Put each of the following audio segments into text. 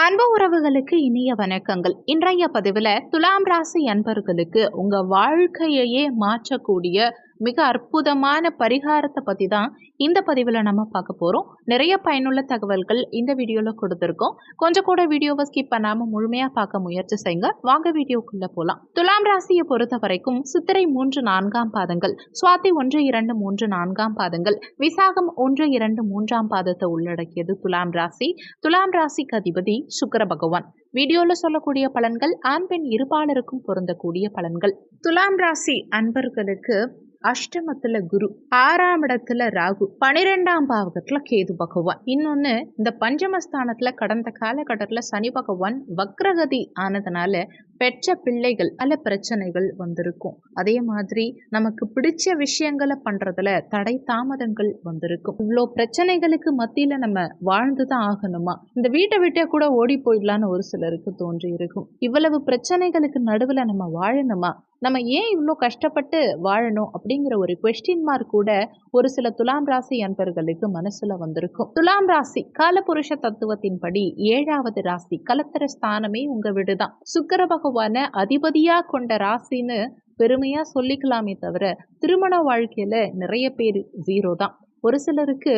அன்பு உறவுகளுக்கு இனிய வணக்கங்கள். இன்றைய பதிவில் துலாம் ராசி அன்பர்களுக்கு உங்கள் வாழ்க்கையையே மாற்றக்கூடிய மிக அற்புதமான பரிகாரத்தை பற்றி தான் இந்த பதிவில் நம்ம பார்க்க போகிறோம் நிறைய பயனுள்ள தகவல்கள் இந்த வீடியோவில் கொடுத்துருக்கோம். கொஞ்சம் கூட வீடியோவை ஸ்கிப் பண்ணாமல் முழுமையாக பார்க்க முயற்சி செய்யுங்க. வாங்க வீடியோக்குள்ளே போகலாம் துலாம் ராசியை பொறுத்த வரைக்கும் சித்திரை மூன்று நான்காம் பாதங்கள் சுவாதி ஒன்று இரண்டு மூன்று நான்காம் பாதங்கள் விசாகம் ஒன்று இரண்டு மூன்றாம் பாதத்தை உள்ளடக்கியது துலாம் ராசி. துலாம் ராசிக்கு அதிபதி சுக்கர பகவான். வீடியோவில் சொல்லக்கூடிய பலன்கள் ஆண் பெண் இருபாலருக்கும் பொருந்தக்கூடிய பலன்கள். துலாம் ராசி அன்பர்களுக்கு அஷ்டமத்துல குரு ஆறாம் இடத்துல ராகு பனிரெண்டாம் பாவகத்துல கேது பகவான். இன்னொன்னு இந்த பஞ்சமஸ்தானத்துல கடந்த காலகட்டத்துல சனி பகவான் வக்ரகதி ஆனதுனால பெற்ற பிள்ளைகள் அல்ல பிரச்சனைகள் வந்திருக்கும். அதே மாதிரி நமக்கு பிடிச்ச விஷயங்களை பண்றதுல தடை தாமதங்கள் வந்திருக்கும். இவ்வளோ பிரச்சனைகளுக்கு மத்தியில நம்ம வாழ்ந்துதான் ஆகணுமா? இந்த வீட்டை விட்டே கூட ஓடி போயிடலான்னு ஒரு சிலருக்கு தோன்றி இருக்கும் இவ்வளவு பிரச்சனைகளுக்கு நடுவுல நம்ம வாழணுமா? நம்ம ஏன் இவ்வளோ கஷ்டப்பட்டு வாழணும் அப்படிங்கிற ஒரு கொஸ்டின் மார்க் கூட ஒரு சில துலாம் ராசி அன்பர்களுக்கு மனசுல வந்திருக்கும். துலாம் ராசி காலபுருஷ தத்துவத்தின்படி ஏழாவது ராசி கலத்தர ஸ்தானமே உங்க வீடுதான். சுக்கர பகவான அதிபதியா கொண்ட ராசின்னு பெருமையா சொல்லிக்கலாமே தவிர திருமண வாழ்க்கையில நிறைய பேர் ஜீரோ தான். ஒரு சிலருக்கு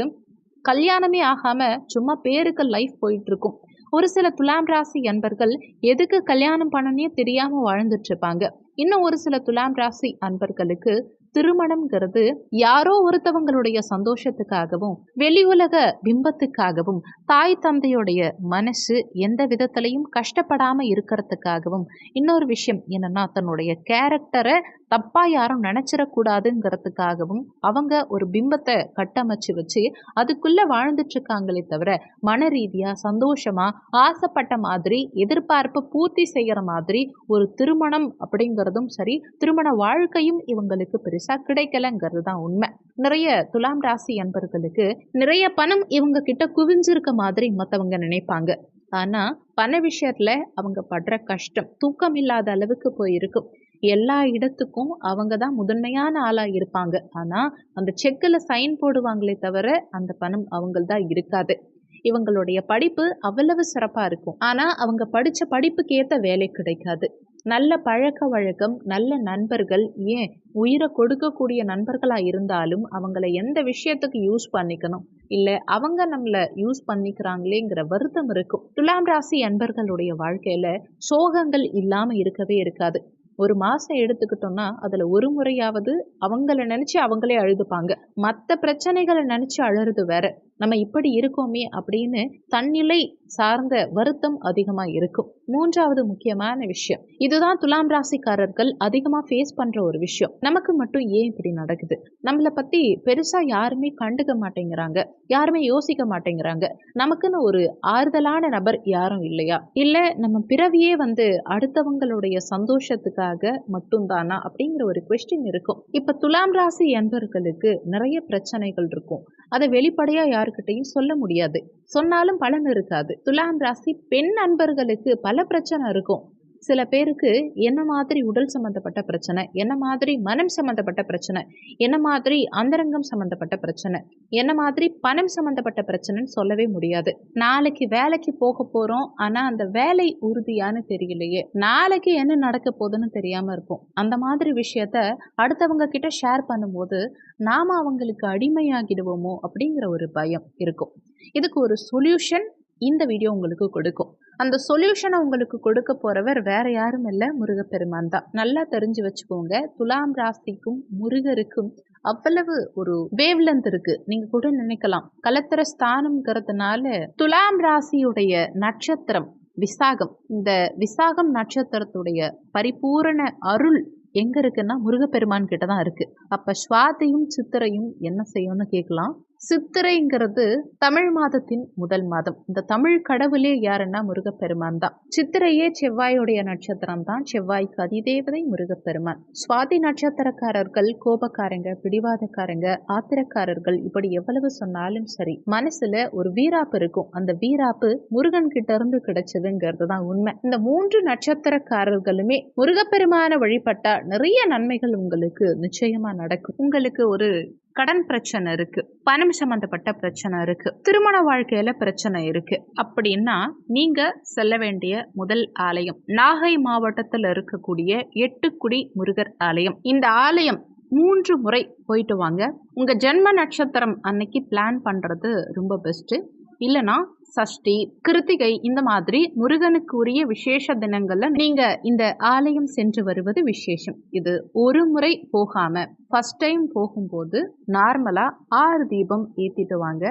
கல்யாணமே ஆகாம சும்மா பேருக்கு லைஃப் போயிட்டு இருக்கும் ஒரு சில துலாம் ராசி அன்பர்கள் எதுக்கு கல்யாணம் பண்ணனே தெரியாம வாழ்ந்துட்டு இருப்பாங்க இன்னும் ஒரு சில துலாம் ராசி அன்பர்களுக்கு திருமணம்ங்கிறது யாரோ ஒருத்தவங்களுடைய சந்தோஷத்துக்காகவும் வெளி உலக பிம்பத்துக்காகவும் தாய் தந்தையுடைய மனசு எந்த விதத்திலையும் கஷ்டப்படாம இருக்கிறதுக்காகவும் இன்னொரு விஷயம் என்னன்னா தன்னுடைய கேரக்டரை தப்பா யாரும் நினைச்சிடக்கூடாதுங்கிறதுக்காகவும் அவங்க ஒரு பிம்பத்தை கட்டமைச்சு வச்சு அதுக்குள்ள வாழ்ந்துட்டு இருக்காங்களே தவிர மன ரீதியா சந்தோஷமா ஆசைப்பட்ட மாதிரி எதிர்பார்ப்பு பூர்த்தி செய்யற மாதிரி ஒரு திருமணம் அப்படிங்கிறதும் சரி திருமண வாழ்க்கையும் இவங்களுக்கு பெருசா கிடைக்கலங்கிறது தான் உண்மை. நிறைய துலாம் ராசி அன்பர்களுக்கு நிறைய பணம் இவங்க கிட்ட குவிஞ்சிருக்க மாதிரி மற்றவங்க நினைப்பாங்க. ஆனா பண விஷயத்துல அவங்க படுற கஷ்டம் தூக்கம் இல்லாத அளவுக்கு போயிருக்கும். எல்லா இடத்துக்கும் அவங்க தான் முதன்மையான ஆளாக இருப்பாங்க. ஆனால் அந்த செக்கில் சைன் போடுவாங்களே தவிர அந்த பணம் அவங்கள்தான் இருக்காது. இவங்களுடைய படிப்பு அவ்வளவு சிறப்பாக இருக்கும். ஆனால் அவங்க படித்த படிப்புக்கேற்ற வேலை கிடைக்காது. நல்ல பழக்க வழக்கம் நல்ல நண்பர்கள் ஏன் உயிரை கொடுக்கக்கூடிய நண்பர்களாக இருந்தாலும் அவங்கள எந்த விஷயத்துக்கு யூஸ் பண்ணிக்கணும்? இல்லை அவங்க நம்மளை யூஸ் பண்ணிக்கிறாங்களேங்கிற வருத்தம் இருக்கும். துலாம் ராசி அன்பர்களுடைய வாழ்க்கையில் சோகங்கள் இல்லாமல் இருக்கவே இருக்காது. ஒரு மாதம் எடுத்துக்கிட்டோம்னா அதில் ஒரு முறையாவது அவங்கள நினச்சி அவங்களே அழுதுப்பாங்க. மற்ற பிரச்சனைகளை நினச்சி அழுறது வேற. நம்ம இப்படி இருக்கோமே அப்படின்னு தன்னிலை சார்ந்த வருத்தம் அதிகமாக இருக்கும். மூன்றாவது முக்கியமான விஷயம் இதுதான் துலாம் ராசிக்காரர்கள் அதிகமாக ஃபேஸ் பண்ணுற ஒரு விஷயம். நமக்கு மட்டும் ஏன் இப்படி நடக்குது? நம்மளை பற்றி பெருசாக யாருமே கண்டுக்க மாட்டேங்கிறாங்க. யாருமே யோசிக்க மாட்டேங்கிறாங்க. நமக்குன்னு ஒரு ஆறுதலான நபர் யாரும் இல்லையா? இல்லை நம்ம பிறவியே வந்து அடுத்தவங்களுடைய சந்தோஷத்துக்காக மட்டும்தானா அப்படிங்கிற ஒரு கொஸ்டின் இருக்கும். இப்போ துலாம் ராசி என்பர்களுக்கு நிறைய பிரச்சனைகள் இருக்கும். அதை வெளிப்படையாக யாருக்கிட்டையும் சொல்ல முடியாது. சொன்னாலும் பலன் இருக்காது. துலாம் ராசி பெண் நண்பர்களுக்கு பல பிரச்சனை இருக்கும். சில பேருக்கு என்ன மாதிரி உடல் சம்மந்தப்பட்ட பிரச்சனை என்ன மாதிரி மனம் சம்மந்தப்பட்ட பிரச்சனை என்ன மாதிரி அந்தரங்கம் சம்மந்தப்பட்ட பிரச்சனை என்ன மாதிரி பணம் சம்மந்தப்பட்ட பிரச்சனைன்னு சொல்லவே முடியாது. நாளைக்கு வேலைக்கு போக போகிறோம் ஆனால் அந்த வேலை உறுதியானு தெரியலையே. நாளைக்கு என்ன நடக்க போகுதுன்னு தெரியாமல் இருக்கும் அந்த மாதிரி விஷயத்த அடுத்தவங்க கிட்ட ஷேர் பண்ணும்போது நாம் அவங்களுக்கு அடிமையாகிடுவோமோ அப்படிங்கிற ஒரு பயம் இருக்கும். இதுக்கு ஒரு சொல்யூஷன் இந்த வீடியோ உங்களுக்கு கொடுக்கும். அந்த சொல்யூஷனை உங்களுக்கு கொடுக்க போறவர் வேற யாரும் இல்லை முருகப்பெருமான் தான். நல்லா தெரிஞ்சு வச்சுக்கோங்க. துலாம் ராசிக்கும் முருகருக்கும் அவ்வளவு ஒரு வேவ்லென்த் இருக்கு. நீங்க கூட நினைக்கலாம். கலத்திர ஸ்தானம்ங்கிறதுனால துலாம் ராசியுடைய நட்சத்திரம் விசாகம். இந்த விசாகம் நட்சத்திரத்துடைய பரிபூரண அருள் எங்க இருக்குன்னா முருகப்பெருமான் கிட்ட தான் இருக்கு. அப்ப சுவாதியும் சித்திரையும் என்ன செய்யும்னு கேட்கலாம். சித்திரைங்கிறது தமிழ் மாதத்தின் முதல் மாதம். இந்த தமிழ் கடவுளே யாருன்னா முருகப்பெருமான் தான். சித்திரையே செவ்வாயுடைய நட்சத்திரம் தான். செவ்வாய்க்கு அதிதேவதை முருகப்பெருமான். சுவாதி நட்சத்திரக்காரர்கள் கோபக்காரங்க பிடிவாதக்காரங்க ஆத்திரக்காரர்கள் இப்படி எவ்வளவு சொன்னாலும் சரி மனசுல ஒரு வீராப்பு இருக்கும். அந்த வீராப்பு முருகன் கிட்ட இருந்து கிடைச்சதுங்கிறது தான் உண்மை. இந்த மூன்று நட்சத்திரக்காரர்களுமே முருகப்பெருமான வழிபட்டா நிறைய நன்மைகள் உங்களுக்கு நிச்சயமா நடக்கும். உங்களுக்கு ஒரு கடன் பிரச்சனை இருக்கு. பணம் சம்பந்தப்பட்ட பிரச்சனை இருக்கு. திருமண வாழ்க்கையில பிரச்சனை இருக்கு. அப்படின்னா நீங்க செல்ல வேண்டிய முதல் ஆலயம். நாகை மாவட்டத்தில் இருக்கக்கூடிய எட்டுக்குடி முருகர் ஆலயம். இந்த ஆலயம் மூன்று முறை போயிட்டு வாங்க. உங்க ஜென்ம நட்சத்திரம் அன்னைக்கு பிளான் பண்றது ரொம்ப பெஸ்ட் இல்லைனா சஷ்டி கிருத்திகை இந்த மாதிரி முருகனுக்கு உரிய விசேஷ தினங்கள்ல நீங்க இந்த ஆலயம் சென்று வருவது விசேஷம். இது ஒரு முறை போகாம ஃபர்ஸ்ட் டைம் போகும்போது நார்மலா ஆறு தீபம் ஏத்திட்டு வாங்க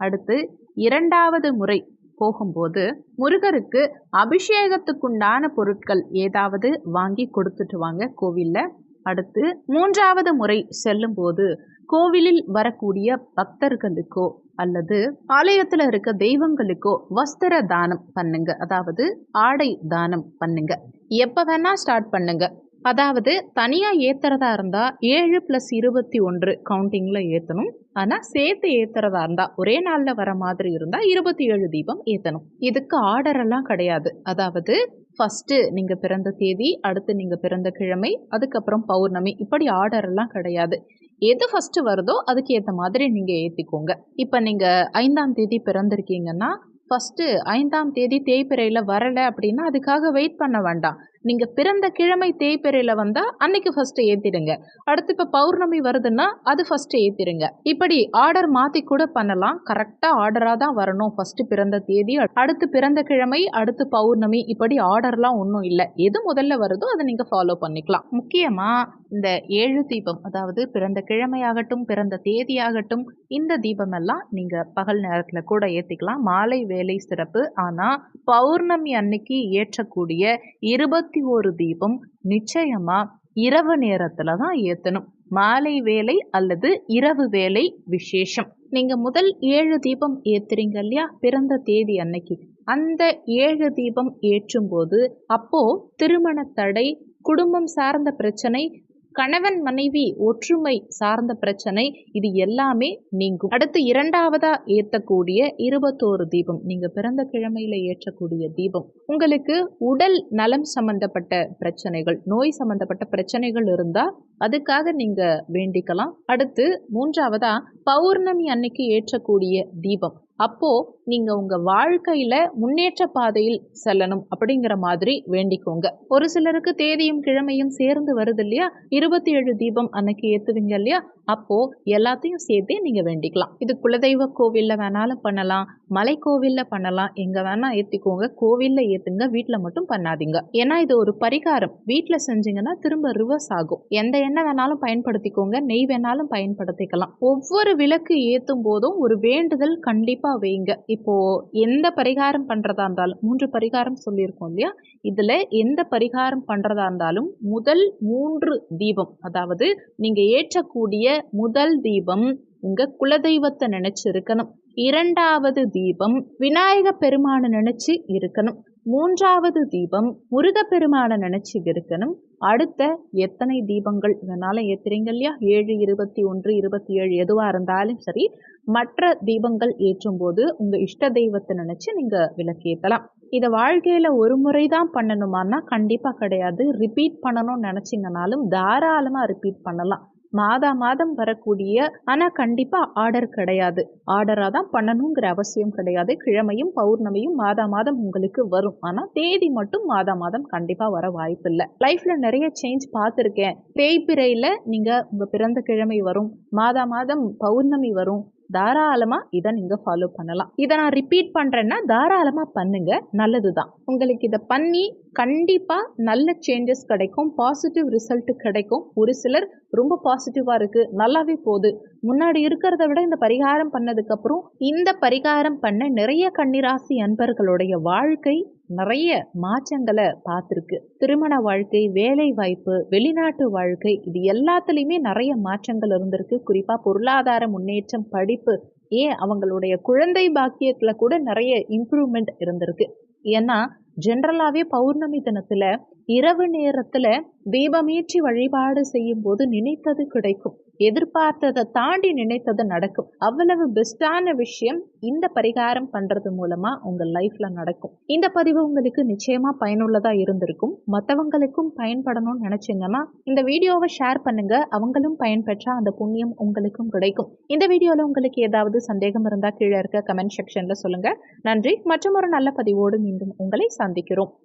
அடுத்து இரண்டாவது முறை போகும்போது முருகருக்கு அபிஷேகத்துக்குண்டான பொருட்கள் ஏதாவது வாங்கி கொடுத்துட்டு வாங்க கோவில்ல. அடுத்து மூன்றாவது முறை செல்லும்போது கோவிலில் வரக்கூடிய பக்தர்களுக்கோ அல்லது ஆலயத்துல இருக்க தெய்வங்களுக்கோ வஸ்திர தானம் பண்ணுங்க. அதாவது ஆடை தானம் பண்ணுங்க. எப்ப வேணா ஸ்டார்ட் பண்ணுங்க. அதாவது தனியாக ஏற்றுறதா இருந்தால் ஏழு ப்ளஸ் இருபத்தி ஒன்று கவுண்டிங்கில் ஏற்றணும் ஆனால் சேர்த்து ஏற்றுறதா இருந்தால் ஒரே நாளில் வர மாதிரி இருந்தால் இருபத்தி ஏழு தீபம் ஏற்றணும் இதுக்கு ஆர்டரெல்லாம் கிடையாது. அதாவது ஃபஸ்ட்டு நீங்கள் பிறந்த தேதி அடுத்து நீங்கள் பிறந்த கிழமை அதுக்கப்புறம் பௌர்ணமி. இப்படி ஆர்டரெல்லாம் கிடையாது. எது ஃபஸ்ட்டு வருதோ அதுக்கு ஏற்ற மாதிரி நீங்கள் ஏற்றிக்கோங்க இப்போ நீங்கள் ஐந்தாம் தேதி பிறந்திருக்கீங்கன்னா ஃபஸ்ட்டு ஐந்தாம் தேதி தேய்பிறையில் வரலை அப்படின்னா அதுக்காக வெயிட் பண்ண வேண்டாம். நீங்கள் பிறந்த கிழமை தேய்பிறையில் வந்தால் அன்னைக்கு ஃபஸ்ட்டு ஏற்றிடுங்க அடுத்து இப்போ பௌர்ணமி வருதுன்னா அது ஃபஸ்ட்டு ஏற்றிடுங்க இப்படி ஆர்டர் மாற்றி கூட பண்ணலாம். கரெக்டாக ஆர்டராக தான் வரணும். ஃபஸ்ட்டு பிறந்த தேதி அடுத்து பிறந்த கிழமை அடுத்து பௌர்ணமி. இப்படி ஆர்டர்லாம் ஒன்றும் இல்லை. எது முதல்ல வருதோ அதை நீங்கள் ஃபாலோ பண்ணிக்கலாம். முக்கியமாக இந்த ஏழு தீபம் அதாவது பிறந்த கிழமையாகட்டும் பிறந்த தேதியாகட்டும் இந்த தீபமெல்லாம் நீங்கள் பகல் நேரத்தில் கூட ஏற்றிக்கலாம் மாலை வேலை சிறப்பு. ஆனால் பௌர்ணமி அன்னைக்கு ஏற்றக்கூடிய இருபத்தி இருபத்தி ஒரு தீபம் நிச்சயமா இரவு நேரத்துல தான் ஏத்தணும். மாலை வேலை அல்லது இரவு வேலை விசேஷம். நீங்க முதல் ஏழு தீபம் ஏத்துறீங்க இல்லையா? பிறந்த தேதி அன்னைக்கு. அந்த ஏழு தீபம் ஏற்றும் போது அப்போ திருமண தடை குடும்பம் சார்ந்த பிரச்சனை கணவன் மனைவி ஒற்றுமை சார்ந்த பிரச்சனை இது எல்லாமே நீங்கும். அடுத்து இரண்டாவதா ஏற்றக்கூடிய இருபத்தோரு தீபம் நீங்க பிறந்த கிழமையில ஏற்றக்கூடிய தீபம். உங்களுக்கு உடல் நலம் சம்பந்தப்பட்ட பிரச்சனைகள் நோய் சம்பந்தப்பட்ட பிரச்சனைகள் இருந்தா அதுக்காக நீங்க வேண்டிக்கலாம். அடுத்து மூன்றாவதா பௌர்ணமி அன்னைக்கு ஏற்றக்கூடிய தீபம். அப்போ நீங்க உங்க வாழ்க்கையில முன்னேற்ற பாதையில் செல்லணும் அப்படிங்கிற மாதிரி வேண்டிக்கோங்க. ஒரு சிலருக்கு தேதியும் கிழமையும் சேர்ந்து வருது இல்லையா? இருபத்தி ஏழு தீபம் அன்னைக்கு ஏத்துவீங்க இல்லையா? அப்போ எல்லாத்தையும் சேர்த்தே நீங்க வேண்டிக்கலாம். இது குலதெய்வ கோவில்ல வேணாலும் பண்ணலாம் மலை கோவில்ல பண்ணலாம் எங்க வேணா ஏத்திக்கோங்க. கோவில்ல ஏத்துங்க வீட்டுல மட்டும் பண்ணாதீங்க. ஏன்னா இது ஒரு பரிகாரம். வீட்டுல செஞ்சீங்கன்னா திரும்ப ரிவர்ஸ் ஆகும். எந்த எண்ணெய் வேணாலும் பயன்படுத்திக்கோங்க நெய் வேணாலும் பயன்படுத்திக்கலாம். ஒவ்வொரு விளக்கு ஏத்தும் போதும் ஒரு வேண்டுதல் கண்டிப்பா வைங்க. இப்போ எந்த பரிகாரம் பண்றதா இருந்தாலும் மூன்று பரிகாரம் சொல்லியிருக்கோம் இல்லையா? இதுல எந்த பரிகாரம் பண்றதா இருந்தாலும் முதல் மூன்று தீபம் அதாவது நீங்க ஏற்றக்கூடிய முதல் தீபம் உங்க குலதெய்வத்தை நினைச்சு இருக்கணும் இரண்டாவது தீபம் விநாயக பெருமானை நினைச்சு இருக்கணும். மூன்றாவது தீபம் முருகப்பெருமானை நினைச்சு இருக்கணும். அடுத்த எத்தனை தீபங்கள் இதனால் ஏத்துறீங்க இல்லையா? ஏழு இருபத்தி ஒன்று இருபத்தி ஏழு எதுவாக இருந்தாலும் சரி மற்ற தீபங்கள் ஏற்றும் போது உங்க இஷ்ட தெய்வத்தை நினைச்சு நீங்க விளக்கேற்றலாம் இதை வாழ்க்கையில ஒரு முறை தான் பண்ணணுமான்னா கண்டிப்பா கிடையாது. ரிப்பீட் பண்ணணும்னு நினைச்சிங்கனாலும் தாராளமா ரிப்பீட் பண்ணலாம். மாதா மாதம் வரக்கூடிய ஆனால் கண்டிப்பாக ஆர்டர் கிடையாது. ஆர்டராக தான் பண்ணணுங்கிற அவசியம் கிடையாது. கிழமையும் பௌர்ணமியும் மாதா மாதம் உங்களுக்கு வரும். ஆனால் தேதி மட்டும் மாதா மாதம் கண்டிப்பாக வர வாய்ப்பு இல்லை. லைஃப்பில் நிறைய சேஞ்ச் பார்த்துருக்கேன். தேய்பிரையில் நீங்கள் உங்கள் பிறந்த கிழமை வரும். மாதா மாதம் பௌர்ணமி வரும். தாராளமாக இதை நீங்கள் ஃபாலோ பண்ணலாம். இதை நான் ரிப்பீட் பண்ணுறேன்னா தாராளமாக பண்ணுங்க. நல்லது தான் உங்களுக்கு இதை பண்ணி கண்டிப்பாக நல்ல சேஞ்சஸ் கிடைக்கும். பாசிட்டிவ் ரிசல்ட் கிடைக்கும். ஒரு சிலர் ரொம்ப பாசிட்டிவாக இருக்குது நல்லாவே போகுது. முன்னாடி இருக்கிறத விட இந்த பரிகாரம் பண்ணதுக்கப்புறம் இந்த பரிகாரம் பண்ண நிறைய கன்னிராசி அன்பர்களுடைய வாழ்க்கை நிறைய மாற்றங்களை பார்த்துருக்கு. திருமண வாழ்க்கை வேலை வாய்ப்பு வெளிநாட்டு வாழ்க்கை இது எல்லாத்துலேயுமே நிறைய மாற்றங்கள் இருந்திருக்கு. குறிப்பாக பொருளாதார முன்னேற்றம் படிப்பு ஏன் அவங்களுடைய குழந்தை பாக்கியத்தில் கூட நிறைய இம்ப்ரூவ்மெண்ட் இருந்திருக்கு. ஏன்னா ஜென்ரலாகவே பௌர்ணமி தினத்தில் இரவு நேரத்தில் தீபமேற்றி வழிபாடு செய்யும் போது நினைத்தது கிடைக்கும். எதிர்பார்த்ததை தாண்டி நினைத்தது நடக்கும். அவ்வளவு பெஸ்டான விஷயம் இந்த பரிகாரம் பண்றது மூலமா உங்க லைஃப்ல நடக்கும். இந்த பதிவு உங்களுக்கு நிச்சயமா பயனுள்ளதா இருந்திருக்கும். மற்றவங்களுக்கும் பயன்படணும்னு நினைச்சீங்கன்னா இந்த வீடியோவை ஷேர் பண்ணுங்க. அவங்களும் பயன்பெற்றா அந்த புண்ணியம் உங்களுக்கும் கிடைக்கும். இந்த வீடியோல உங்களுக்கு ஏதாவது சந்தேகம் இருந்தா கீழே இருக்க கமெண்ட் செக்ஷன்ல சொல்லுங்க. நன்றி. மற்றும் ஒரு நல்ல பதிவோடு மீண்டும் உங்களை சந்திக்கிறோம்.